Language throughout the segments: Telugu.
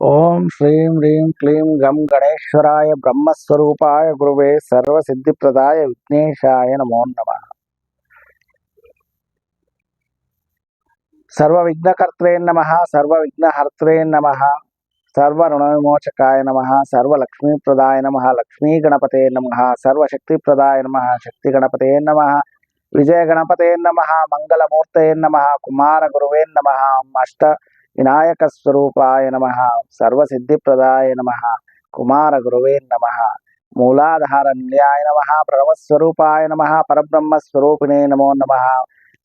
ఓం శ్రీం హ్రీం క్లీం గం గణేశ్వరాయ బ్రహ్మస్వరూపాయ గురువే సర్వసిద్ధిప్రదాయ విఘ్నేశాయ నమో నమ. సర్వ విఘ్నకర్త్రే నమ సర్వ విఘ్నహర్త్రే నమ సర్వ రుణవిమోచకాయ నమ సర్వ లక్ష్మీప్రదాయ నమ లక్ష్మీ గణపతే నమ సర్వశక్తిప్రదాయ నమ శక్తి గణపతే నమ విజయ గణపతే నమ మంగళమూర్తే నమ కుమార గురువే నమ అష్ట వినాయక స్వరూపాయ నమ సర్వసిద్ధిప్రదాయ నమ కుమార గురువే నమ మూలాధార నిలయాయ నమ ప్రణవస్వరూపాయ నమ పరబ్రహ్మ స్వరూపిణే నమో నమ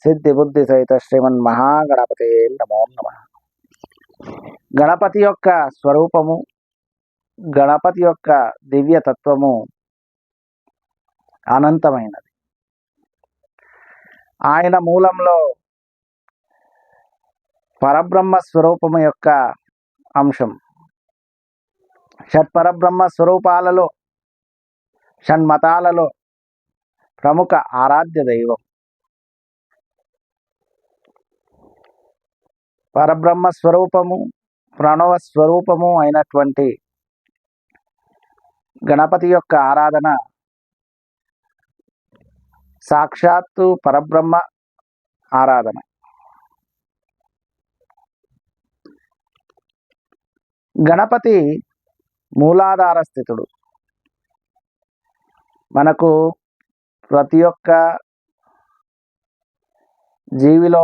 సిద్ధి బుద్ధి సహిత శ్రీమన్ మహాగణపతే నమో నమ. గణపతి యొక్క స్వరూపము గణపతి యొక్క దివ్య తత్వము అనంతమైనది. ఆయన మూలంలో పరబ్రహ్మ స్వరూపము యొక్క అంశం. షట్పరబ్రహ్మ స్వరూపాలలో షణ్మతాలలో ప్రముఖ ఆరాధ్య దైవం. పరబ్రహ్మ స్వరూపము ప్రణవ స్వరూపము అయినటువంటి గణపతి యొక్క ఆరాధన సాక్షాత్తు పరబ్రహ్మ ఆరాధన. గణపతి మూలాధార స్థితుడు. మనకు ప్రతి ఒక్క జీవిలో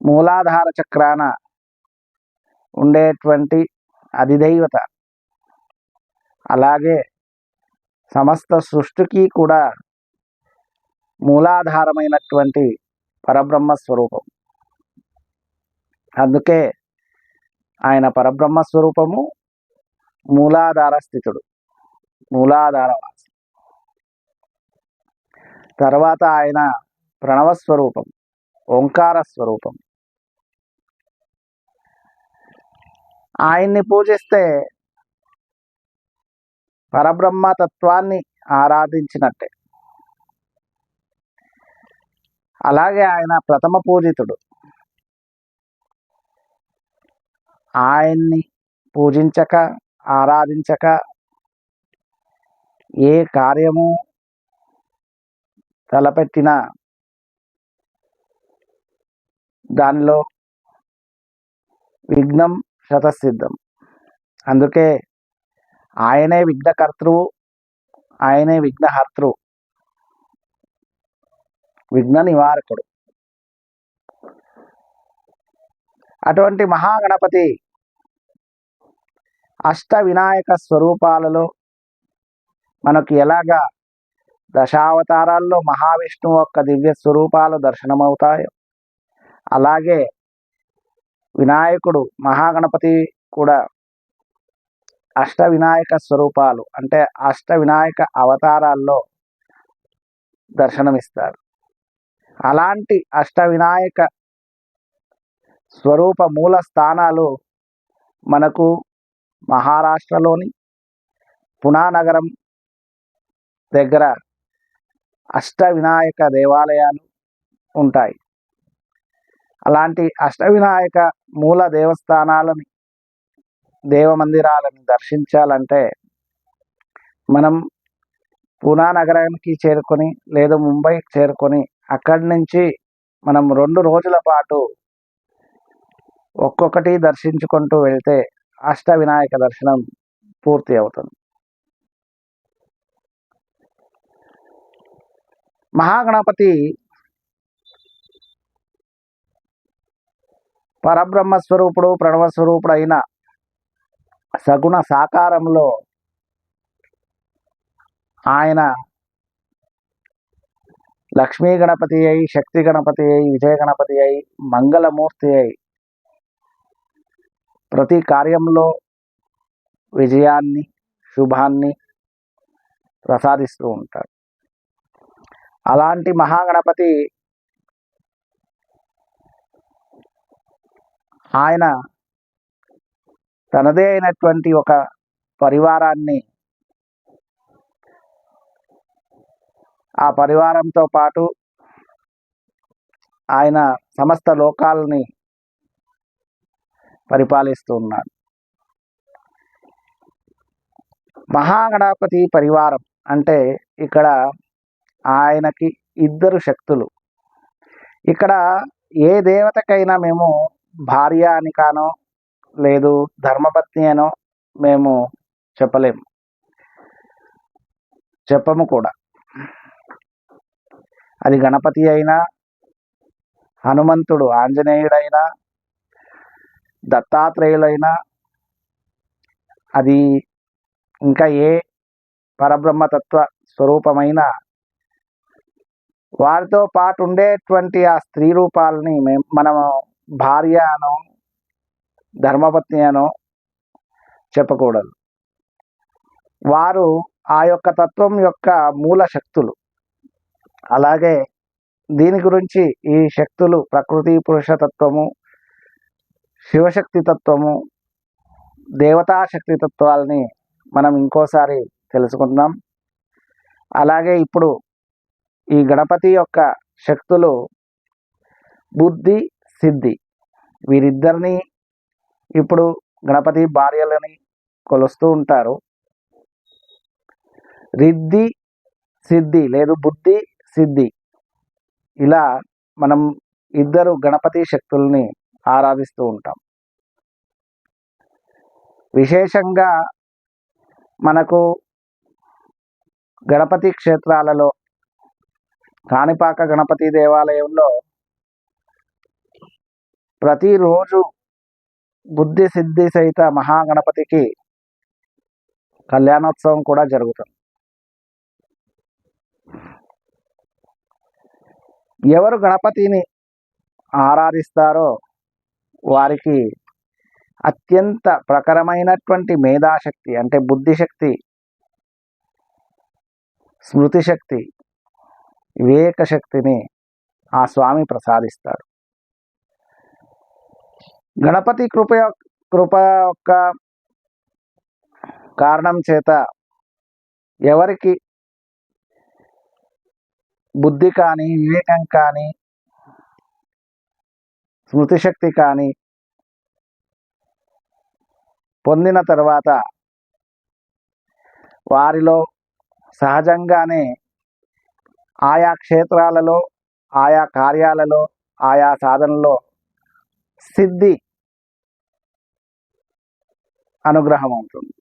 మూలాధార చక్రాన ఉండేటువంటి అధిదైవత. అలాగే సమస్త సృష్టికి కూడా మూలాధారమైనటువంటి పరబ్రహ్మ స్వరూపం అందుకే ఆయన పరబ్రహ్మ స్వరూపము మూలాధార స్థితుడు. మూలాధార తర్వాత ఆయన ప్రణవ స్వరూపం ఓంకార స్వరూపం. ఆయన్ని పూజిస్తే పరబ్రహ్మ తత్వాన్ని ఆరాధించినట్టే. అలాగే ఆయన ప్రథమ పూజితుడు. ఆయన్ని పూజించక ఆరాధించక ఏ కార్యము తలపెట్టినా దానిలో విఘ్నం శతసిద్ధం. అందుకే ఆయనే విఘ్నకర్తృవు ఆయనే విఘ్నహర్తృవు విఘ్న నివారకుడు అటువంటి మహాగణపతి అష్ట వినాయక స్వరూపాలలో మనకి ఎలాగా దశావతారాల్లో మహావిష్ణువు యొక్క దివ్య స్వరూపాలు దర్శనమవుతాయో అలాగే వినాయకుడు మహాగణపతి కూడా అష్ట వినాయక స్వరూపాలు అంటే అష్ట వినాయక అవతారాల్లో దర్శనమిస్తాడు అలాంటి అష్ట వినాయక స్వరూప మూల స్థానాలు మనకు మహారాష్ట్రలోని పునానగరం దగ్గర అష్ట వినాయక దేవాలయాలు ఉంటాయి. అలాంటి అష్ట వినాయక మూల దేవస్థానాలని దేవమందిరాలను దర్శించాలంటే మనం పూనా నగరానికి చేరుకొని లేదా ముంబైకి చేరుకొని అక్కడి నుంచి మనం రెండు రోజుల పాటు ఒక్కొక్కటి దర్శించుకుంటూ వెళ్తే అష్ట వినాయక దర్శనం పూర్తి అవుతుంది. మహాగణపతి పరబ్రహ్మ స్వరూపుడు ప్రణవ స్వరూపుడు అయిన సగుణ సాకారంలో ఆయన లక్ష్మీ గణపతి అయి శక్తి గణపతి అయి విజయ గణపతి అయి మంగళమూర్తి అయి ప్రతి కార్యంలో విజయాన్ని శుభాన్ని ప్రసాదిస్తూ ఉంటాడు. అలాంటి మహాగణపతి ఆయన తనదే అయినటువంటి ఒక పరివారాన్ని ఆ పరివారంతో పాటు ఆయన సమస్త లోకాలని పరిపాలిస్తూ ఉన్నాడు. మహాగణపతి పరివారం అంటే ఇక్కడ ఆయనకి ఇద్దరు శక్తులు. ఇక్కడ ఏ దేవతకైనా మేము భార్య అని కానో లేదు ధర్మపత్ని అనో మేము చెప్పలేము చెప్పము కూడా. అది గణపతి అయినా హనుమంతుడు ఆంజనేయుడైనా దత్తాత్రేయులైనా అది ఇంకా ఏ పరబ్రహ్మతత్వ స్వరూపమైన వారితో పాటు ఉండేటువంటి ఆ స్త్రీ రూపాలని మేము మనము భార్య అనో ధర్మపత్ని అనో చెప్పకూడదు. వారు ఆ యొక్క తత్వం యొక్క మూల శక్తులు. అలాగే దీని గురించి ఈ శక్తులు ప్రకృతి పురుష తత్వము శివశక్తి తత్వము దేవతా శక్తి తత్వాలని మనం ఇంకోసారి తెలుసుకుందాం. అలాగే ఇప్పుడు ఈ గణపతి యొక్క శక్తులు బుద్ధి సిద్ధి వీరిద్దరిని ఇప్పుడు గణపతి భార్యలని కొలుస్తూ ఉంటారు. రిద్ధి సిద్ధి లేదు బుద్ధి సిద్ధి ఇలా మనం ఇద్దరు గణపతి శక్తుల్ని ఆరాధిస్తూ ఉంటాం. విశేషంగా మనకు గణపతి క్షేత్రాలలో కాణిపాక గణపతి దేవాలయంలో ప్రతిరోజు బుద్ధి సిద్ధి సహిత మహాగణపతికి కళ్యాణోత్సవం కూడా జరుగుతుంది. ఎవరు గణపతిని ఆరాధిస్తారో వారికి అత్యంత ప్రకరమైనటువంటి మేధాశక్తి అంటే బుద్ధిశక్తి స్మృతి శక్తి వివేక శక్తిని ఆ స్వామి ప్రసాదిస్తాడు గణపతి కృప కృప యొక్క కారణం చేత ఎవరికి బుద్ధి కానీ వివేకం కానీ స్మృతిశక్తి కానీ పొందిన తర్వాత వారిలో సహజంగానే ఆయా క్షేత్రాలలో ఆయా కార్యాలలో ఆయా సాధనలో సిద్ధి అనుగ్రహం అవుతుంది.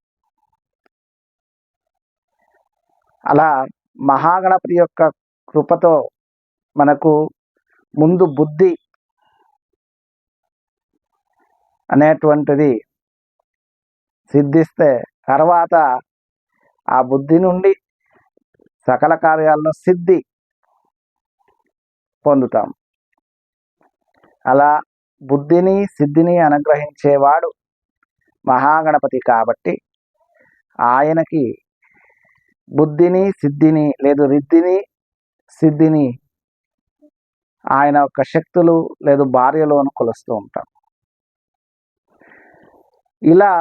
అలా మహాగణపతి యొక్క కృపతో మనకు ముందు బుద్ధి అనేటువంటిది సిద్ధిస్తే తర్వాత ఆ బుద్ధి నుండి సకల కార్యాల్లో సిద్ధి పొందుతాం. అలా బుద్ధిని సిద్ధిని అనుగ్రహించేవాడు మహాగణపతి కాబట్టి ఆయనకి బుద్ధిని సిద్ధిని లేదు రిద్ధిని సిద్ధిని ఆయన యొక్క శక్తులు లేదు భార్యలోను కొలుస్తూ ఉంటాం. ఇలా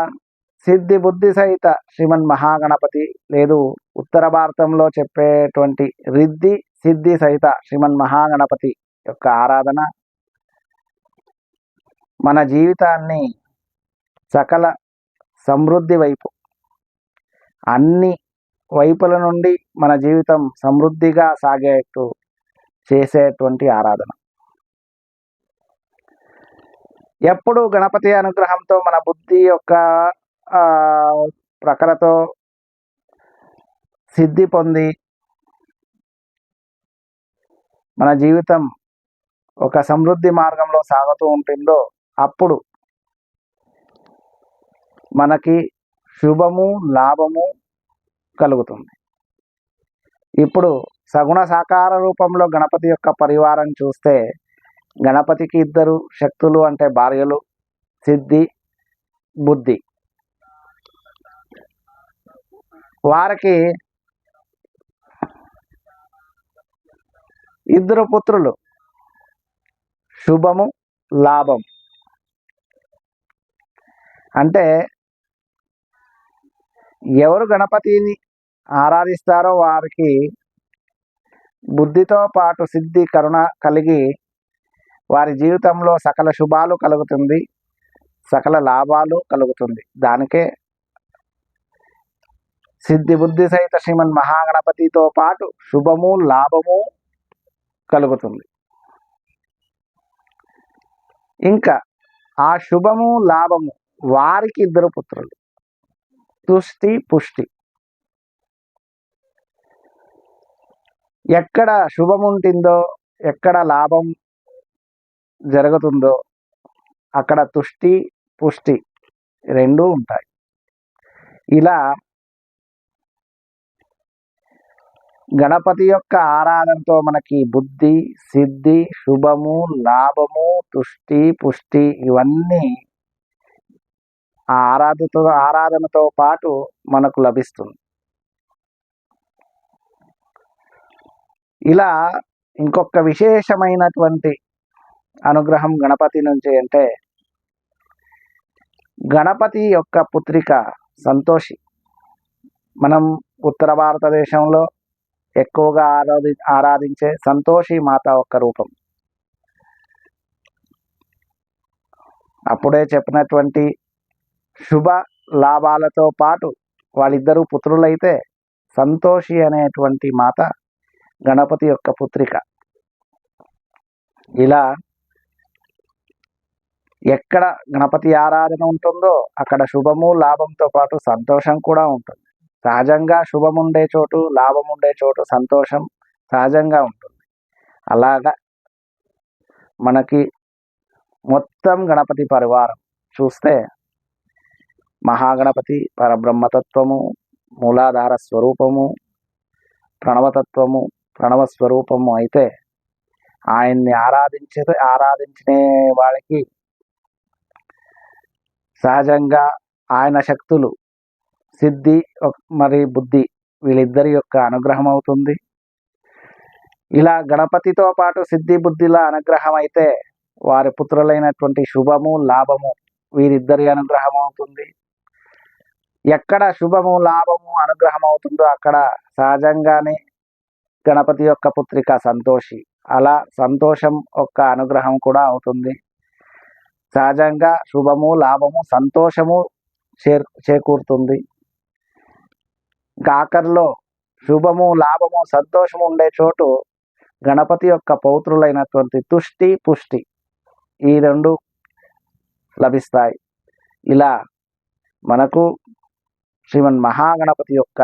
సిద్ధి బుద్ధి సహిత శ్రీమన్ మహాగణపతి లేదు. ఉత్తర భారతంలో చెప్పేటువంటి రిద్ధి సిద్ధి సహిత శ్రీమన్ మహాగణపతి యొక్క ఆరాధన మన జీవితాన్ని సకల సమృద్ధి వైపు అన్ని వైపుల నుండి మన జీవితం సమృద్ధిగా సాగేట్టు చేసేటువంటి ఆరాధన. ఎప్పుడు గణపతి అనుగ్రహంతో మన బుద్ధి యొక్క ఆ, ప్రఖరతో సిద్ధి పొంది మన జీవితం ఒక సమృద్ధి మార్గంలో సాగుతూ ఉంటుందో అప్పుడు మనకి శుభము లాభము కలుగుతుంది. ఇప్పుడు సగుణ సాకార రూపంలో గణపతి యొక్క పరివారం చూస్తే గణపతికి ఇద్దరు శక్తులు అంటే భార్యలు సిద్ధి బుద్ధి. వారికి ఇద్దరు పుత్రులు. శుభము లాభం. అంటే ఎవరు గణపతిని ఆరాధిస్తారో వారికి బుద్ధితో పాటు సిద్ధి కరుణ కలిగి వారి జీవితంలో సకల శుభాలు కలుగుతుంది సకల లాభాలు కలుగుతుంది. దానికే సిద్ధి బుద్ధి సహిత శ్రీమన్ మహాగణపతితో పాటు శుభము లాభము కలుగుతుంది. ఇంకా ఆ శుభము లాభము వారికి ఇద్దరు పుత్రులు. తుష్టి పుష్టి. ఎక్కడ శుభం ఉంటుందో ఎక్కడ లాభం జరుగుతుందో అక్కడ తుష్టి పుష్టి రెండూ ఉంటాయి. ఇలా గణపతి యొక్క ఆరాధనతో మనకి బుద్ధి సిద్ధి శుభము లాభము తుష్టి పుష్టి ఇవన్నీ ఆ ఆరాధనతో ఆరాధనతో పాటు మనకు లభిస్తుంది. ఇలా ఇంకొక విశేషమైనటువంటి అనుగ్రహం గణపతి నుంచి అంటే గణపతి యొక్క పుత్రిక సంతోషి. మనం ఉత్తర భారతదేశంలో ఎక్కువగా ఆరాధి ఆరాధించే సంతోషి మాత యొక్క రూపం. అప్పుడే చెప్పినటువంటి శుభ లాభాలతో పాటు వాళ్ళిద్దరూ పుత్రులైతే సంతోషి అనేటువంటి మాత గణపతి యొక్క పుత్రిక. ఇలా ఎక్కడ గణపతి ఆరాధన ఉంటుందో అక్కడ శుభము లాభంతో పాటు సంతోషం కూడా ఉంటుంది. సహజంగా శుభం ఉండే చోటు లాభం ఉండే చోటు సంతోషం సహజంగా ఉంటుంది. అలాగా మనకి మొత్తం గణపతి పరివారం చూస్తే మహాగణపతి పరబ్రహ్మతత్వము మూలాధార స్వరూపము ప్రణవతత్వము ప్రణవ స్వరూపము అయితే ఆయన్ని ఆరాధించే ఆరాధించిన వాళ్ళకి సహజంగా ఆయన శక్తులు సిద్ధి ఒక- మరి బుద్ధి వీళ్ళిద్దరి యొక్క అనుగ్రహం అవుతుంది. ఇలా గణపతితో పాటు సిద్ధి బుద్ధిల అనుగ్రహం అయితే వారి పుత్రులైనటువంటి శుభము లాభము వీరిద్దరి అనుగ్రహం అవుతుంది. ఎక్కడ శుభము లాభము అనుగ్రహం అవుతుందో అక్కడ సహజంగానే గణపతి యొక్క పుత్రిక సంతోషి. అలా సంతోషం యొక్క అనుగ్రహం కూడా అవుతుంది. సహజంగా శుభము లాభము సంతోషము చేర్ చేకూరుతుంది. కాకర్లో శుభము లాభము సంతోషము ఉండే చోటు గణపతి యొక్క పౌత్రులైనటువంటి తుష్టి పుష్టి ఈ రెండు లభిస్తాయి. ఇలా మనకు శ్రీమన్ మహాగణపతి యొక్క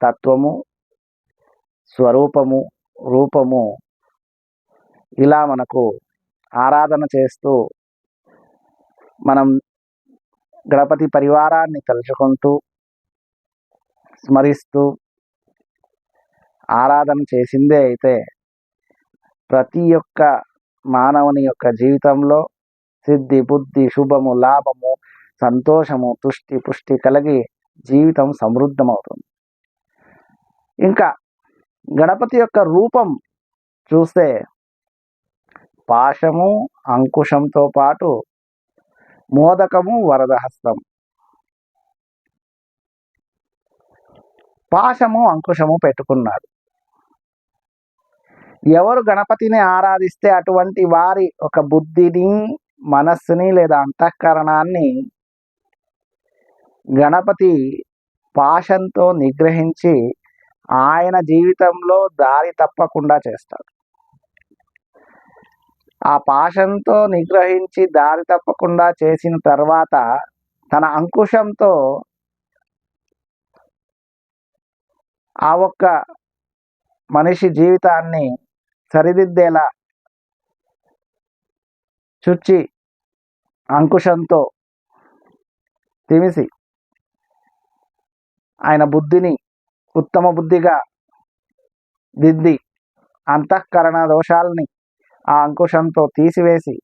తత్వము స్వరూపము రూపము ఇలా మనకు ఆరాధన చేస్తూ మనం గణపతి పరివారాన్ని తలుచుకుంటూ స్మరిస్తూ ఆరాధన చేసిందే అయితే ప్రతి ఒక్క మానవుని యొక్క జీవితంలో సిద్ధి బుద్ధి శుభము లాభము సంతోషము తుష్టి పుష్టి కలిగి జీవితం సమృద్ధమవుతుంది. ఇంకా గణపతి యొక్క రూపం చూస్తే పాశము అంకుశంతో పాటు మోదకము వరదహస్తం. పాశము అంకుశము పెట్టుకున్నాడు. ఎవరు గణపతిని ఆరాధిస్తే అటువంటి వారి ఒక బుద్ధిని మనస్సుని లేదా అంతఃకరణాన్ని గణపతి పాశంతో నిగ్రహించి ఆయన జీవితంలో దారి తప్పకుండా చేస్తాడు. ఆ పాశంతో నిగ్రహించి దారి తప్పకుండా చేసిన తర్వాత తన అంకుశంతో ఆ ఒక్క మనిషి జీవితాన్ని సరిదిద్దేలా చుచ్చి అంకుశంతో తిమిసి ఆయన బుద్ధిని ఉత్తమ బుద్ధిగా దిద్ది అంతఃకరణ దోషాలని ఆ అంకుశంతో తీసివేసి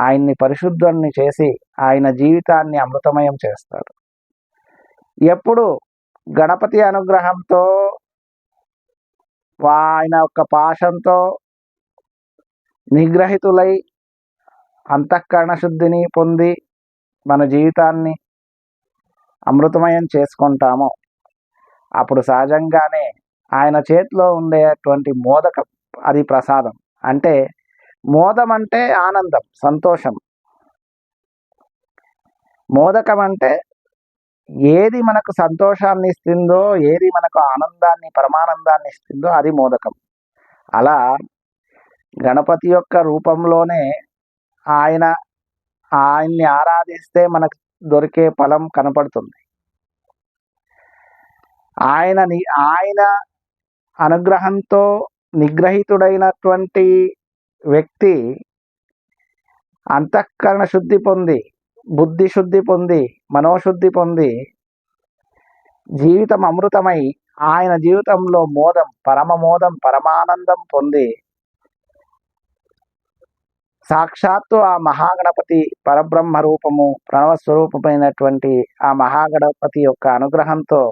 ఆయన్ని పరిశుద్ధుణ్ణి చేసి ఆయన జీవితాన్ని అమృతమయం చేస్తాడు. ఎప్పుడు గణపతి అనుగ్రహంతో ఆయన యొక్క పాశంతో నిగ్రహితులై అంతఃకరణ శుద్ధిని పొంది మన జీవితాన్ని అమృతమయం చేసుకుంటామో అప్పుడు సహజంగానే ఆయన చేతిలో ఉండేటువంటి మోదకం అది ప్రసాదం. అంటే మోదం అంటే ఆనందం సంతోషం. మోదకం అంటే ఏది మనకు సంతోషాన్ని ఇస్తుందో ఏది మనకు ఆనందాన్ని పరమానందాన్ని ఇస్తుందో అది మోదకం. అలా గణపతి యొక్క రూపంలోనే ఆయన ఆయన్ని ఆరాధిస్తే మనకు దొరికే ఫలం కనపడుతుంది. ఆయనని ఆయన అనుగ్రహంతో నిగ్రహితుడైనటువంటి వ్యక్తి అంతఃకరణ శుద్ధి పొంది బుద్ధి శుద్ధి పొంది మనోశుద్ధి పొంది జీవితం అమృతమై ఆయన జీవితంలో మోదం పరమ మోదం పరమానందం పొంది సాక్షాత్తు ఆ మహాగణపతి పరబ్రహ్మ రూపము ప్రణవ స్వరూపమైనటువంటి ఆ మహాగణపతి యొక్క అనుగ్రహంతో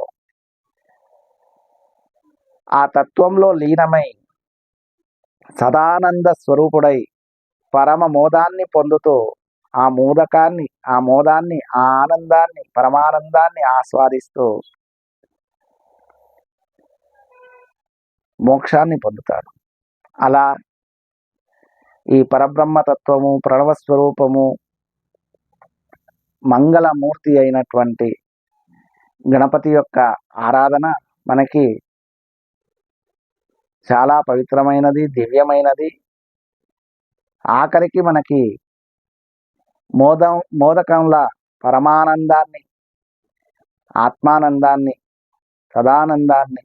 ఆ తత్వంలో లీనమై సదానంద స్వరూపుడై పరమ మోదాన్ని పొందుతూ ఆ మోదకాన్ని ఆ మోదాన్ని ఆ ఆనందాన్ని పరమానందాన్ని ఆస్వాదిస్తూ మోక్షాన్ని పొందుతాడు. అలా ఈ పరబ్రహ్మతత్వము ప్రణవస్వరూపము ప్రణవ స్వరూపము మంగళమూర్తి అయినటువంటి గణపతి యొక్క ఆరాధన మనకి చాలా పవిత్రమైనది దివ్యమైనది. ఆఖరికి మనకి మోదం మోదకంలా పరమానందాన్ని ఆత్మానందాన్ని సదానందాన్ని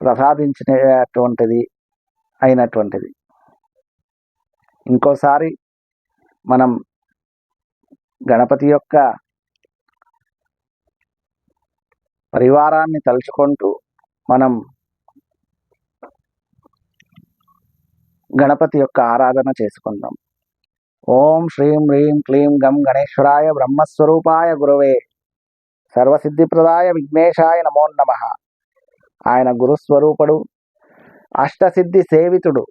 ప్రసాదించినటువంటిది అయినటువంటిది. ఇంకోసారి మనం గణపతి యొక్క పరివారాన్ని తలుచుకుంటూ మనం గణపతి యొక్క ఆరాధన చేసుకుందాం. ఓం శ్రీం హ్రీం క్లీం గం గణేశ్వరాయ బ్రహ్మస్వరూపాయ గురువే సర్వసిద్ధిప్రదాయ విఘ్నేశాయ నమో నమ. ఆయన గురుస్వరూపుడు అష్టసిద్ధి సేవితుడు.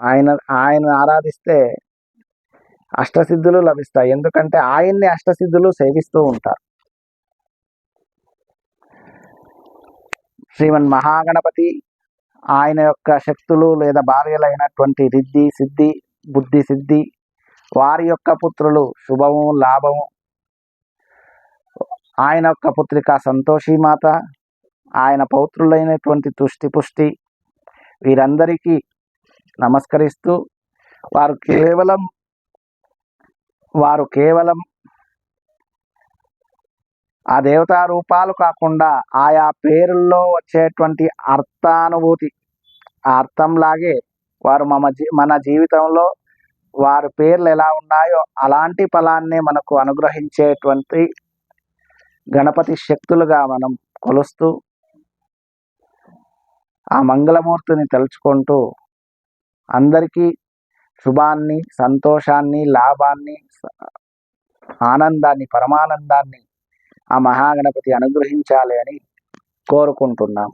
ఆయన ఆయన ఆరాధిస్తే అష్టసిద్ధులు లభిస్తాయి. ఎందుకంటే ఆయన్ని అష్టసిద్ధులు సేవిస్తూ ఉంటారు. శ్రీమన్ మహాగణపతి ఆయన యొక్క శక్తులు లేదా భార్యలైనటువంటి రిద్ధి సిద్ధి బుద్ధి సిద్ధి వారి యొక్క పుత్రులు శుభము లాభము. ఆయన యొక్క పుత్రిక సంతోషిమాత ఆయన పౌత్రులైనటువంటి తుష్టి పుష్టి వీరందరికీ నమస్కరిస్తూ వారు కేవలం వారు కేవలం ఆ దేవతా రూపాలు కాకుండా ఆయా పేరుల్లో వచ్చేటువంటి అర్థానుభూతి ఆ అర్థంలాగే వారు మన జీ మన జీవితంలో వారి పేర్లు ఎలా ఉన్నాయో అలాంటి ఫలాన్ని మనకు అనుగ్రహించేటువంటి గణపతి శక్తులుగా మనం కొలుస్తూ ఆ మంగళమూర్తిని తలుచుకుంటూ అందరికీ శుభాన్ని సంతోషాన్ని లాభాన్ని ఆనందాన్ని పరమానందాన్ని ఆ మహాగణపతి అనుగ్రహించాలి అని కోరుకుంటున్నాం.